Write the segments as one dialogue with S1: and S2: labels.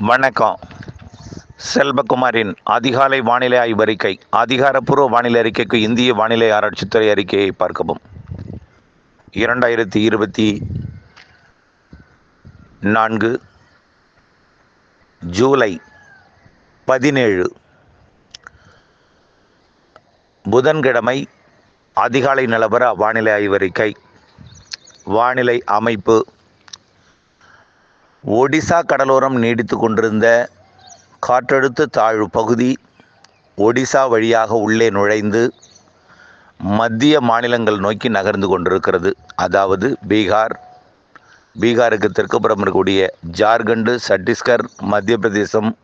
S1: வணக்கம். செல்வகுமாரின் அதிகாலை வானிலை ஆய்வறிக்கை அதிகாரப்பூர்வ வானிலை அறிக்கைக்கு இந்திய வானிலை ஆராய்ச்சித்துறை அறிக்கையை பார்க்கவும். இரண்டாயிரத்தி இருபத்தி நான்கு ஜூலை பதினேழு. புதன்கிழமை அதிகாலை நிலவர வானிலை ஆய்வறிக்கை வானிலை அமைப்பு ஒடிசா கடலோரம் நீடித்து கொண்டிருந்த காற்றழுத்த தாழ்வு பகுதி ஒடிசா வழியாக உள்ளே நுழைந்து மத்திய மாநிலங்கள் நோக்கி நகர்ந்து கொண்டிருக்கிறது. அதாவது பீகார். பீகாருக்கு தெற்குப்புறம் இருக்கக்கூடிய ஜார்க்கண்டு சத்தீஸ்கர் மத்திய பிரதேசம்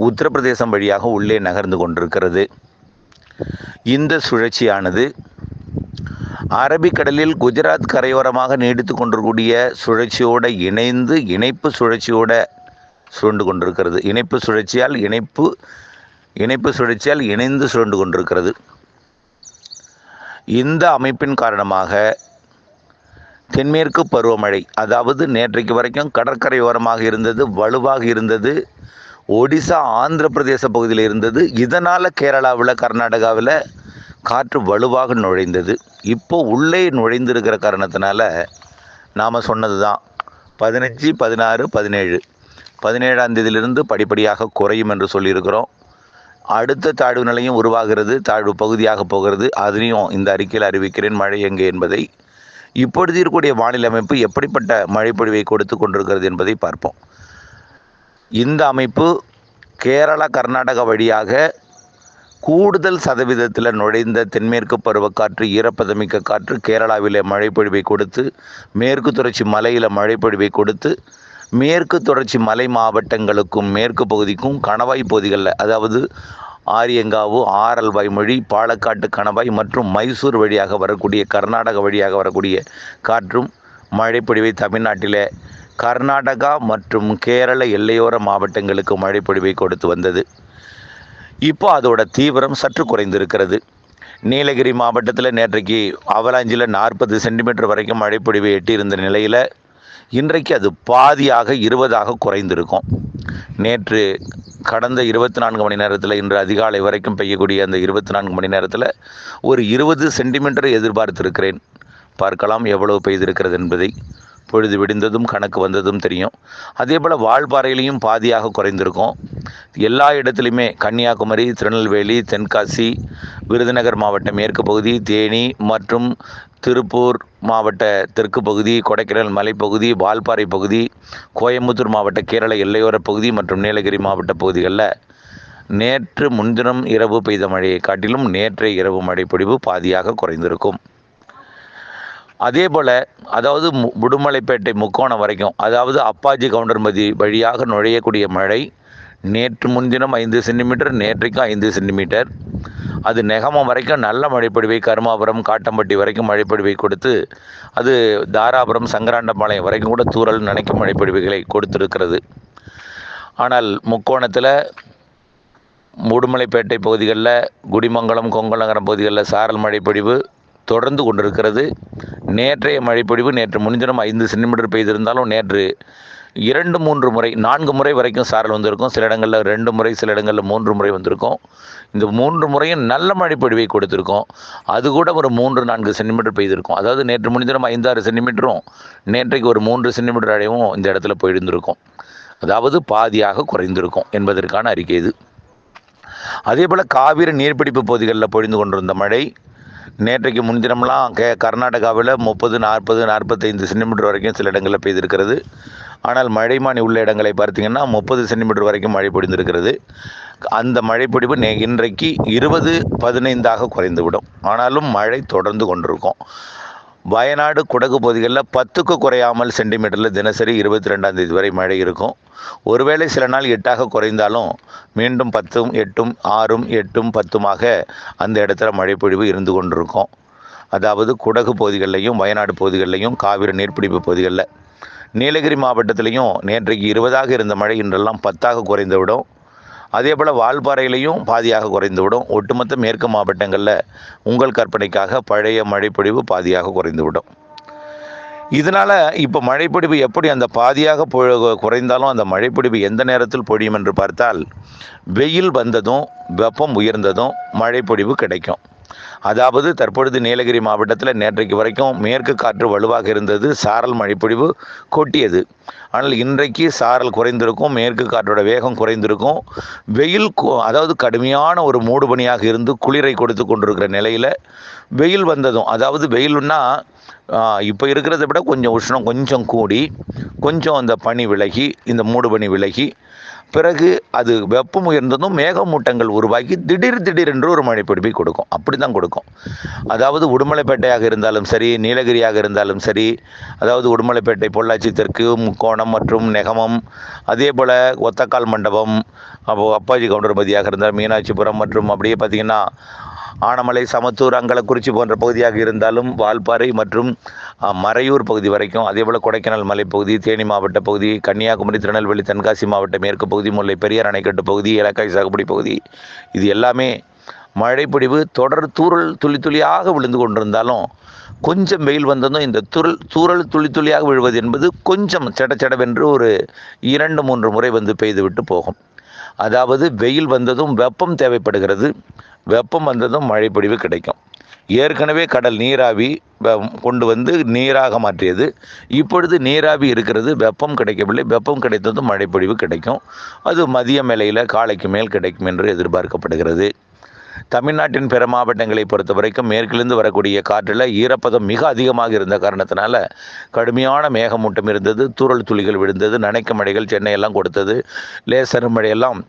S1: உத்தரப்பிரதேசம் வழியாக உள்ளே நகர்ந்து கொண்டிருக்கிறது. இந்த சுழற்சியானது அரபிக்கடலில் குஜராத் கரையோரமாக நீடித்து கொண்டிருக்கூடிய சுழற்சியோடு இணைந்து இணைப்பு சுழற்சியோட சுழண்டு கொண்டிருக்கிறது. இணைப்பு சுழற்சியால் இணைப்பு இணைப்பு சுழற்சியால் இணைந்து சுழண்டு கொண்டிருக்கிறது. இந்த அமைப்பின் காரணமாக தென்மேற்கு பருவமழை அதாவது நேற்றைக்கு வரைக்கும் கடற்கரையோரமாக இருந்தது வலுவாக இருந்தது ஒடிசா ஆந்திர பிரதேச பகுதியில் இருந்தது. இதனால் கேரளாவில் கர்நாடகாவில் காற்று வலுவாக நுழைந்தது. இப்போ உள்ளே நுழைந்திருக்கிற காரணத்தினால நாம் சொன்னது தான் பதினஞ்சு பதினாறு பதினேழு. பதினேழாம் தேதியிலிருந்து படிப்படியாக குறையும் என்று சொல்லியிருக்கிறோம். அடுத்த தாழ்வு நிலையும் உருவாகிறது. தாழ்வு பகுதியாக போகிறது. அதனையும் இந்த அறிக்கையில் அறிவிக்கிறேன். மழை எங்கே என்பதை. இப்பொழுது இருக்கக்கூடிய வானிலை அமைப்பு எப்படிப்பட்ட மழைப்பொழிவை கொடுத்து கொண்டிருக்கிறது என்பதை பார்ப்போம். இந்த அமைப்பு கேரளா கர்நாடகா வழியாக கூடுதல் சதவீதத்தில் நுழைந்த தென்மேற்கு பருவக்காற்று ஈரப்பதமிக்க காற்று கேரளாவிலே மழைப்பொழிவை கொடுத்து மேற்கு தொடர்ச்சி மலையில் மழைப்பொழிவை கொடுத்து மேற்கு தொடர்ச்சி மலை மாவட்டங்களுக்கும் மேற்கு பகுதிக்கும் கணவாய் பகுதிகளில் அதாவது ஆரியங்காவு ஆரல்வாய் மொழி பாலக்காட்டு கணவாய் மற்றும் மைசூர் வழியாக வரக்கூடிய கர்நாடக வழியாக வரக்கூடிய காற்றும் மழைப்பொழிவை தமிழ்நாட்டிலே கர்நாடகா மற்றும் கேரள எல்லையோர மாவட்டங்களுக்கு மழைப்பொழிவை கொடுத்து வந்தது. இப்போ அதோட தீவிரம் சற்று குறைந்திருக்கிறது. நீலகிரி மாவட்டத்தில் நேற்றைக்கு அவலாஞ்சில் நாற்பது சென்டிமீட்டர் வரைக்கும் மழைப்பொழிவை எட்டியிருந்த நிலையில் இன்றைக்கு அது பாதியாக இருபதாக குறைந்திருக்கும். நேற்று கடந்த இருபத்தி நான்கு மணி நேரத்தில் இன்று அதிகாலை வரைக்கும் பெய்யக்கூடிய அந்த இருபத்தி நான்கு மணி நேரத்தில் ஒரு இருபது சென்டிமீட்டர் எதிர்பார்த்திருக்கிறேன். பார்க்கலாம் எவ்வளவு பெய்திருக்கிறது என்பதை. பொழுது விடிந்ததும் கணக்கு வந்ததும் தெரியும். அதே போல் வாழ்பாறையிலையும் பாதியாக குறைந்திருக்கும். எல்லா இடத்துலையுமே கன்னியாகுமரி திருநெல்வேலி தென்காசி விருதுநகர் மாவட்ட மேற்கு பகுதி தேனி மற்றும் திருப்பூர் மாவட்ட தெற்கு பகுதி கொடைக்கானல் மலைப்பகுதி வால்பாறை பகுதி கோயம்புத்தூர் மாவட்ட கேரள எல்லையோர பகுதி மற்றும் நீலகிரி மாவட்ட பகுதிகளில் நேற்று முன்தினம் இரவு பெய்த மழையை காட்டிலும் நேற்றைய இரவு மழை பொழிவு பாதியாக குறைந்திருக்கும். அதே போல் அதாவது முடுமலைப்பேட்டை முக்கோணம் வரைக்கும் அதாவது அப்பாஜி கவுண்டர்மதி வழியாக நுழையக்கூடிய மழை நேற்று முன்தினம் ஐந்து சென்டிமீட்டர் நேற்றைக்கும் ஐந்து சென்டிமீட்டர். அது நெகமம் வரைக்கும் நல்ல மழைப்பொழிவை கருமாபுரம் காட்டம்பட்டி வரைக்கும் மழைப்பொழிவை கொடுத்து அது தாராபுரம் சங்கராண்டபாளையம் வரைக்கும் கூட தூரல் நினைக்கும் மழைப்பொழிவுகளை கொடுத்திருக்கிறது. ஆனால் முக்கோணத்தில் உடுமலைப்பேட்டை பகுதிகளில் குடிமங்கலம் கொங்கலங்கரம் பகுதிகளில் சாரல் மழைப்பொழிவு தொடர்ந்து கொண்டிருக்கிறது. நேற்றைய மழைப்பொழிவு நேற்று முன்தினம் ஐந்து சென்டிமீட்டர் பெய்திருந்தாலும் நேற்று இரண்டு மூன்று முறை நான்கு முறை வரைக்கும் சாரல் வந்திருக்கும். சில இடங்களில் ரெண்டு முறை சில இடங்களில் மூன்று முறை வந்திருக்கும். இந்த மூன்று முறையும் நல்ல மழைப்பொழிவை கொடுத்துருக்கோம். அது கூட ஒரு மூன்று நான்கு சென்டிமீட்டர் பெய்திருக்கும். அதாவது நேற்று முடிஞ்சிடும் ஐந்தாறு சென்டிமீட்டரும் நேற்றைக்கு ஒரு மூன்று சென்டிமீட்டர் அடையவும் இந்த இடத்துல போயிருந்திருக்கும். அதாவது பாதியாக குறைந்திருக்கும் என்பதற்கான அறிக்கை இது. அதே போல் காவிரி நீர்பிடிப்பு பகுதிகளில் பொழிந்து கொண்டிருந்த மழை நேற்றைக்கு முன்தினம்லாம் கே கர்நாடகாவில் முப்பது நாற்பது நாற்பத்தைந்து சென்டிமீட்டர் வரைக்கும் சில இடங்களில் பெய்திருக்கிறது. ஆனால் மழைமானி உள்ள இடங்களை பார்த்தீங்கன்னா முப்பது சென்டிமீட்டர் வரைக்கும் மழை பொழிந்திருக்கிறது அந்த மழைப்பொடிவு நே இன்றைக்கு இருபது பதினைந்தாக குறைந்துவிடும். ஆனாலும் மழை தொடர்ந்து கொண்டிருக்கும். வயநாடு குடகு பகுதிகளில் பத்துக்கு குறையாமல் சென்டிமீட்டரில் தினசரி இருபத்தி ரெண்டாம் தேதி வரை மழை இருக்கும். ஒருவேளை சில நாள் எட்டாக குறைந்தாலும் மீண்டும் பத்தும் எட்டும் ஆறும் எட்டும் பத்துமாக அந்த இடத்துல மழைப்பொழிவு இருந்து கொண்டிருக்கும். அதாவது குடகு பகுதிகளிலையும் வயநாடு பகுதிகளிலையும் காவிரி நீர்பிடிப்பு பகுதிகளில். நீலகிரி மாவட்டத்திலையும் நேற்றைக்கு இருபதாக இருந்த மழை இன்றெல்லாம் பத்தாக குறைந்துவிடும் அதே போல் வால்பாறையிலையும் பாதியாக குறைந்துவிடும். ஒட்டுமொத்த மேற்கு மாவட்டங்களில் உங்கள் கற்பனைக்காக பழைய மழைப்பொழிவு பாதியாக குறைந்துவிடும். இதனால் இப்போ மழைப்பொழிவு எப்படி அந்த பாதியாக பொ- குறைந்தாலும் அந்த மழைப்பொழிவு எந்த நேரத்தில் பொழியும் என்று பார்த்தால் வெயில் வந்ததும் வெப்பம் உயர்ந்ததும் மழைப்பொழிவு கிடைக்கும். அதாவது தற்பொழுது நீலகிரி மாவட்டத்தில் நேற்றைக்கு வரைக்கும் மேற்கு காற்று வலுவாக இருந்தது சாரல் மழைப்பொழிவு கொட்டியது. ஆனால் இன்றைக்கு சாரல் குறைந்திருக்கும் மேற்கு காற்றோட வேகம் குறைந்திருக்கும். வெயில் அதாவது கடுமையான ஒரு மூடுபனியாக இருந்து குளிரை கொடுத்து கொண்டிருக்கிற நிலையில் வெயில் வந்ததும் அதாவது வெயில்னா இப்போ இருக்கிறத விட கொஞ்சம் உஷ்ணம் கொஞ்சம் கூடி கொஞ்சம் அந்த பனி விலகி இந்த மூடுபனி விலகி பிறகு அது வெப்பம் உயர்ந்ததும் மேகமூட்டங்கள் உருவாக்கி திடீர் திடீரென்று ஒரு மழைப்பிடிப்பை கொடுக்கும். அப்படி தான் கொடுக்கும். அதாவது உடுமலைப்பேட்டையாக இருந்தாலும் சரி நீலகிரியாக இருந்தாலும் சரி அதாவது உடுமலைப்பேட்டை பொள்ளாச்சி தெற்கு முக்கோணம் மற்றும் நெகமம் அதே போல் ஒத்தக்கால் மண்டபம் அப்போ அப்பாஜி கவுண்டர்பதியாக இருந்தால் மீனாட்சிபுரம் மற்றும் அப்படியே பார்த்திங்கன்னா ஆனமலை சமத்தூர் அங்கலக்குறிச்சி போன்ற பகுதியாக இருந்தாலும் வால்பாறை மற்றும் மறையூர் பகுதி வரைக்கும் அதே போல் கொடைக்கானல் மலைப்பகுதி தேனி மாவட்ட பகுதி கன்னியாகுமரி திருநெல்வேலி தென்காசி மாவட்ட மேற்கு பகுதி முல்லை பெரியார் அணைக்கட்டு பகுதி ஏலக்காய் சாகுபடி பகுதி இது எல்லாமே மழைப்பொழிவு தொடர் தூறல் துளி துளியாக விழுந்து கொண்டிருந்தாலும் கொஞ்சம் வெயில் வந்ததும் இந்த துரல் தூறல் துளி துளியாக விழுவது என்பது கொஞ்சம் செட செடவென்று ஒரு இரண்டு மூன்று முறை வந்து பெய்துவிட்டு போகும். அதாவது வெயில் வந்ததும் வெப்பம் தேவைப்படுகிறது. வெப்பம் வந்ததும் மழைப்பொழிவு கிடைக்கும். ஏற்கனவே கடல் நீராவி வெ- கொண்டு வந்து நீராக மாற்றியது. இப்பொழுது நீராவி இருக்கிறது வெப்பம் கிடைக்கவில்லை. வெப்பம் கிடைத்ததும் மழைப்பொழிவு கிடைக்கும். அது மதிய மேலையில் காலைக்கு மேல் கிடைக்கும் என்று எதிர்பார்க்கப்படுகிறது. தமிழ்நாட்டின் பிற மாவட்டங்களை பொறுத்த வரைக்கும் மேற்கிலிருந்து வரக்கூடிய காற்றில் ஈரப்பதம் மிக அதிகமாக இருந்த காரணத்தினால கடுமையான மேகமூட்டம் இருந்தது தூறல் துளிகள் விழுந்தது நனைக்க மழைகள் சென்னையெல்லாம் கொடுத்தது லேசர் மழையெல்லாம்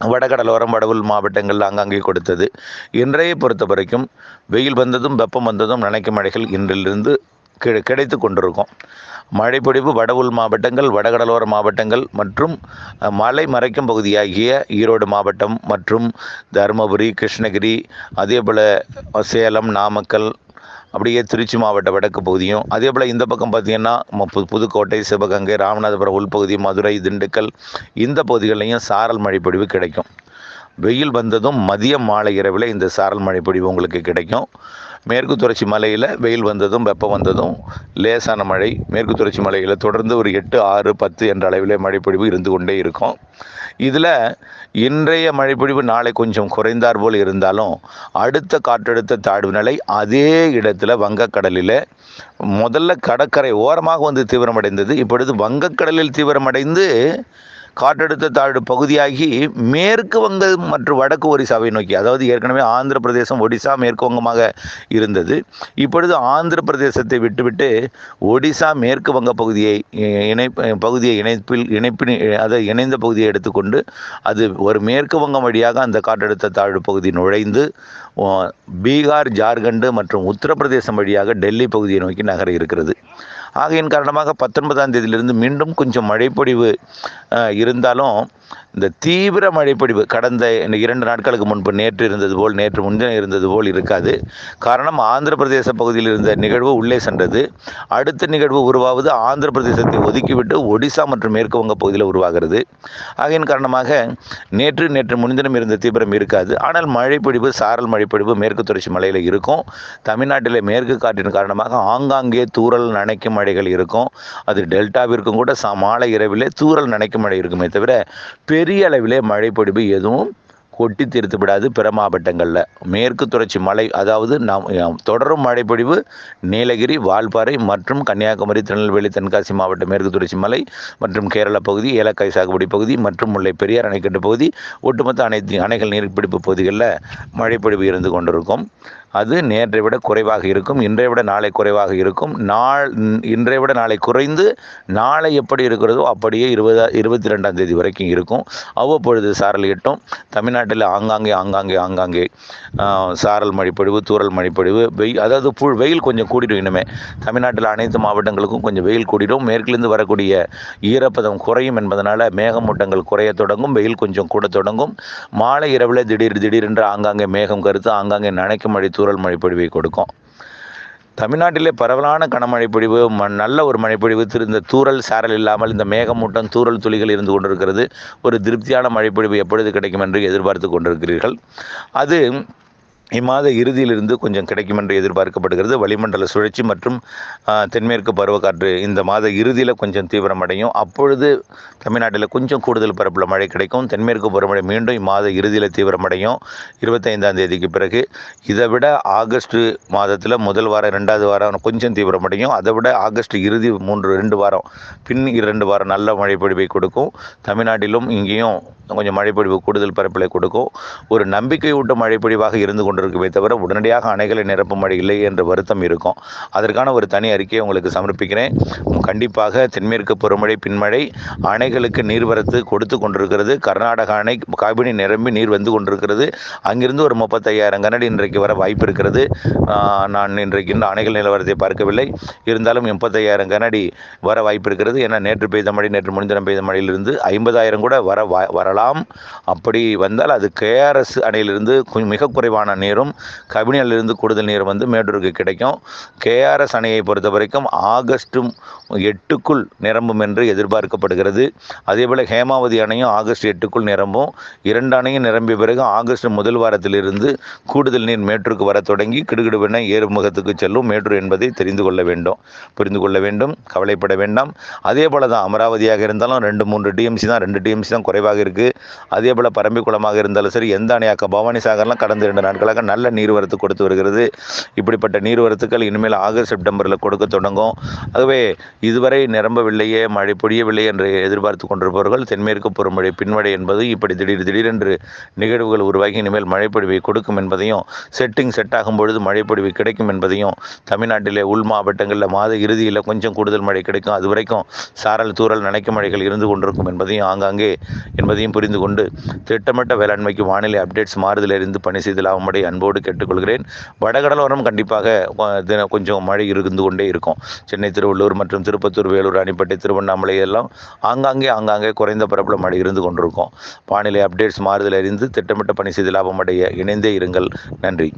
S1: வடகடலோரம் வடவுள் மாவட்டங்கள் அங்கங்கே கொடுத்தது. இன்றைய பொறுத்த வரைக்கும் வெயில் வந்ததும் வெப்பம் வந்ததும் நனைக்கும் மழைகள் இன்றிலிருந்து கிடை கிடைத்து கொண்டிருக்கும். மழைப்பொழிவு வடவுள் மாவட்டங்கள் வடகடலோர மாவட்டங்கள் மற்றும் மலை மறைக்கும் பகுதியாகிய ஈரோடு மாவட்டம் மற்றும் தருமபுரி கிருஷ்ணகிரி அதே போல் சேலம் நாமக்கல் அப்படியே திருச்சி மாவட்ட வடக்கு பகுதியும். அதே போல் இந்த பக்கம் பார்த்தீங்கன்னா ம- பு- புதுக்கோட்டை சிவகங்கை ராமநாதபுரம் உள்பகுதி மதுரை திண்டுக்கல் இந்த பகுதிகள்லையும் சாரல் மழைப்பொழிவு கிடைக்கும். வெயில் வந்ததும் மதியம் மாலை இரவில் இந்த சாரல் மழைப்பொழிவு உங்களுக்கு கிடைக்கும். மேற்கு தொடர்ச்சி மலையில் வெயில் வந்ததும் வெப்பம் வந்ததும் லேசான மழை. மேற்கு தொடர்ச்சி மலையில் தொடர்ந்து ஒரு எட்டு ஆறு பத்து என்ற அளவிலே மழைப்பொழிவு இருந்து கொண்டே இருக்கும். இதில் இன்றைய மழைப்பொழிவு நாளை கொஞ்சம் குறைந்தார் போல் இருந்தாலும் அடுத்த காற்றழுத்த தாழ்வு நிலை அதே இடத்துல வங்கக்கடலில் முதல்ல கடற்கரை ஓரமாக வந்து தீவிரமடைந்தது. இப்பொழுது வங்கக்கடலில் தீவிரமடைந்து காற்றழுத்த தாழ்வு பகுதியாகி மேற்கு வங்கம் மற்றும் வடக்கு ஒரிசாவை நோக்கி அதாவது ஏற்கனவே ஆந்திர பிரதேசம் ஒடிசா மேற்கு வங்கமாக இருந்தது. இப்பொழுது ஆந்திர பிரதேசத்தை விட்டுவிட்டு ஒடிசா மேற்கு வங்க பகுதியை இணை பகுதியை இணைப்பில் இணைப்பின் அதை இணைந்த பகுதியை எடுத்துக்கொண்டு அது ஒரு மேற்கு வங்கம் வழியாக அந்த காற்றழுத்த தாழ்வு பகுதி நுழைந்து பீகார் ஜார்க்கண்டு மற்றும் உத்தரப்பிரதேசம் வழியாக டெல்லி பகுதியை நோக்கி நகர இருக்கிறது. ஆகையின் காரணமாக பத்தொன்பதாம் தேதியிலிருந்து மீண்டும் கொஞ்சம் மழைப்பொழிவு இருந்தாலும் இந்த தீவிர மழைப்பொழிவு கடந்த இரண்டு நாட்களுக்கு முன்பு நேற்று இருந்தது போல் நேற்று முன்தினம் இருந்தது போல் இருக்காது. காரணம் ஆந்திர பிரதேச பகுதியில் இருந்த நிகழ்வு உள்ளே சென்றது. அடுத்த நிகழ்வு உருவாவது ஆந்திர பிரதேசத்தை ஒதுக்கிவிட்டு ஒடிசா மற்றும் மேற்கு வங்க பகுதியில் உருவாகிறது. ஆகையின் காரணமாக நேற்று நேற்று முன்தினம் இருந்த தீவிரம் இருக்காது. ஆனால் மழைப்பொழிவு சாரல் மழைப்பொழிவு மேற்கு தொடர்ச்சி மலையில் இருக்கும். தமிழ்நாட்டில் மேற்கு காற்றின் காரணமாக ஆங்காங்கே தூரல் நனைக்கும் மழைகள் இருக்கும். அது டெல்டாவிற்கும் கூட ச மாலை இரவிலே தூரல் நனைக்கும் மழை இருக்குமே தவிர பெரிய அளவிலே மழைப்பொடிவு எதுவும் கொட்டி தீர்த்து விடாது பிற மாவட்டங்களில். மேற்கு தொடர்ச்சி மலை அதாவது நாம் தொடரும் மழைப்பொழிவு நீலகிரி வால்பாறை மற்றும் கன்னியாகுமரி திருநெல்வேலி தென்காசி மாவட்ட மேற்கு தொடர்ச்சி மலை மற்றும் கேரள பகுதி ஏலக்காய் சாகுபடி பகுதி மற்றும் முல்லை பெரியார் அணைக்கட்டு பகுதி ஒட்டுமொத்த அனைத்து அணைகள் நீர்பிடிப்பு பகுதிகளில் மழைப்பொழிவு இருந்து கொண்டிருக்கும். அது நேற்றை விட குறைவாக இருக்கும் இன்றை விட நாளை குறைவாக இருக்கும். நாள் இன்றை விட நாளை குறைந்து நாளை எப்படி இருக்கிறதோ அப்படியே இருபதா இருபத்தி ரெண்டாம் தேதி வரைக்கும் இருக்கும். அவ்வப்பொழுது சாரல் எட்டும். தமிழ்நாட்டில் ஆங்காங்கே ஆங்காங்கே ஆங்காங்கே சாரல் மழைப்பொழிவு தூரல் மழைப்பொழிவு வெயில் அதாவது புல் வெயில் கொஞ்சம் கூடிடும் இனிமே. தமிழ்நாட்டில் அனைத்து மாவட்டங்களுக்கும் கொஞ்சம் வெயில் கூடிடும். மேற்கிலிருந்து வரக்கூடிய ஈரப்பதம் குறையும் என்பதனால் மேகமூட்டங்கள் குறைய தொடங்கும் வெயில் கொஞ்சம் கூட தொடங்கும். மாலை இரவில் திடீர் திடீரென்று ஆங்காங்கே மேகம் கருத்து ஆங்காங்கே நனைக்கும் மழை தூரல் மழைப்பொழிவை கொடுக்கும். தமிழ்நாட்டிலே பரவலான கனமழை பொழிவு ம- நல்ல ஒரு மழைப்பொழிவு திரு இந்த தூறல் சாரல் இல்லாமல் இந்த மேகமூட்டம் தூரல் துளிகள் இருந்து கொண்டிருக்கிறது. ஒரு திருப்தியான மழைப்பொழிவு எப்பொழுது கிடைக்கும் என்று எதிர்பார்த்து கொண்டிருக்கிறீர்கள். அது இம்மாத இறுதியிலிருந்து கொஞ்சம் கிடைக்கும் என்று எதிர்பார்க்கப்படுகிறது. வளிமண்டல சுழற்சி மற்றும் தென்மேற்கு பருவக்காற்று இந்த மாத இறுதியில் கொஞ்சம் தீவிரமடையும். அப்பொழுது தமிழ்நாட்டில் கொஞ்சம் கூடுதல் பரப்பில் மழை கிடைக்கும். தென்மேற்கு பருவமழை மீண்டும் இம்மாத இறுதியில் தீவிரமடையும். இருபத்தைந்தாம் தேதிக்கு பிறகு. இதை விட ஆகஸ்ட் மாதத்தில் முதல் வாரம் ரெண்டாவது வாரம் கொஞ்சம் தீவிரமடையும். அதை விட ஆகஸ்ட் இறுதி மூன்று ரெண்டு வாரம் பின் இரண்டு வாரம் நல்ல மழைப்பொழிவை கொடுக்கும். தமிழ்நாட்டிலும் இங்கேயும் கொஞ்சம் மழைப்பொழிவு கூடுதல் பரப்பில் கொடுக்கும். ஒரு நம்பிக்கையூட்டும் மழைப்பொழிவாக இருந்து கொண்டு கொண்டிருக்குமே தவிர உடனடியாக அணைகளை நிரப்பும் மழை இல்லை என்ற வருத்தம் இருக்கும். அதற்கான ஒரு தனி அறிக்கையை உங்களுக்கு சமர்ப்பிக்கிறேன். கண்டிப்பாக தென்மேற்கு பருவமழை பின்மழை அணைகளுக்கு நீர்வரத்து கொடுத்து கொண்டிருக்கிறது. கர்நாடக அணை காபினி நிரம்பி நீர் வந்து கொண்டிருக்கிறது. அங்கிருந்து ஒரு முப்பத்தையாயிரம் கனடி இன்றைக்கு வர வாய்ப்பு இருக்கிறது. நான் இன்றைக்கு இன்னும் அணைகள் நிலவரத்தை பார்க்கவில்லை. இருந்தாலும் முப்பத்தையாயிரம் கனடி வர வாய்ப்பு இருக்கிறது. ஏன்னா நேற்று பெய்த மழை நேற்று முன்தினம் பெய்த மழையிலிருந்து ஐம்பதாயிரம் கூட வர வரலாம். அப்படி வந்தால் அது கேஆர்எஸ் அணையிலிருந்து மிக குறைவான நீரும் கபினியிலிருந்து கூடுதல் நீர் வந்து மேட்டூருக்கு கிடைக்கும். கேஆர்எஸ் அணையை பொறுத்த வரைக்கும் ஆகஸ்ட் எட்டுக்குள் நிரம்பும் என்று எதிர்பார்க்கப்படுகிறது. அதேபோல் ஹேமாவதி அணையும் ஆகஸ்ட் எட்டுக்குள் நிரம்பும். இரண்டு அணையும் நிரம்பிய பிறகு ஆகஸ்ட் முதல் வாரத்திலிருந்து கூடுதல் நீர் மேட்டூருக்கு வர தொடங்கி கிடுகிடுவென ஏறுமுகத்துக்கு செல்லும் மேட்டூர் என்பதை தெரிந்து கொள்ள வேண்டும் புரிந்து கொள்ள வேண்டும் கவலைப்பட வேண்டாம். அதே போல தான் அமராவதியாக இருந்தாலும் ரெண்டு மூன்று டிஎம்சி தான் ரெண்டு டிஎம்சி தான் குறைவாக இருக்குது அதே போல் பரம்பிக்குளமாக இருந்தாலும் சரி எந்த அணையாக்க பவானி சாகர்லாம் கடந்த இரண்டு நாட்களாக நல்ல நீர்வரத்து கொடுத்து வருகிறது. இப்படிப்பட்ட நீர்வரத்துக்கள் இனிமேல் ஆகஸ்ட் செப்டம்பரில் கொடுக்க தொடங்கும். ஆகவே இதுவரை நிரம்பவில்லையே மழை பொழியவில்லை என்று எதிர்பார்த்து கொண்டிருப்பவர்கள் தென்மேற்கு பொறுமழை பின்வடை என்பது இப்படி திடீர் திடீரென்று நிகழ்வுகள் உருவாகி இனிமேல் மழைப்பொழிவை கொடுக்கும் என்பதையும் செட்டிங் செட் ஆகும் பொழுது மழைப்பொழிவு கிடைக்கும் என்பதையும் தமிழ்நாட்டிலே உள் மாவட்டங்களில் மாத இறுதியில் கொஞ்சம் கூடுதல் மழை கிடைக்கும். அது வரைக்கும் சாரல் தூறல் நனைக்கும் மழைகள் இருந்து கொண்டிருக்கும் என்பதையும் ஆங்காங்கே என்பதையும் புரிந்து கொண்டு திட்டமிட்ட வேளாண்மைக்கு வானிலை அப்டேட்ஸ் மாறுதலிருந்து பணி செய்து லாபமடை அன்போடு கேட்டுக்கொள்கிறேன். வடகடலோரம் கண்டிப்பாக தின- கொஞ்சம் மழை இருந்து கொண்டே இருக்கும். சென்னை திருவள்ளூர் மற்றும் திருப்பத்தூர் வேலூர் ராணிப்பேட்டை திருவண்ணாமலை எல்லாம் ஆங்காங்கே ஆங்காங்கே குறைந்த பரப்பில் மழை இருந்து கொண்டிருக்கும். வானிலை அப்டேட்ஸ் மாறுதல் அறிந்து திட்டமிட்ட பணி செய்து லாபமடைய. இணைந்தே இருங்கள். நன்றி.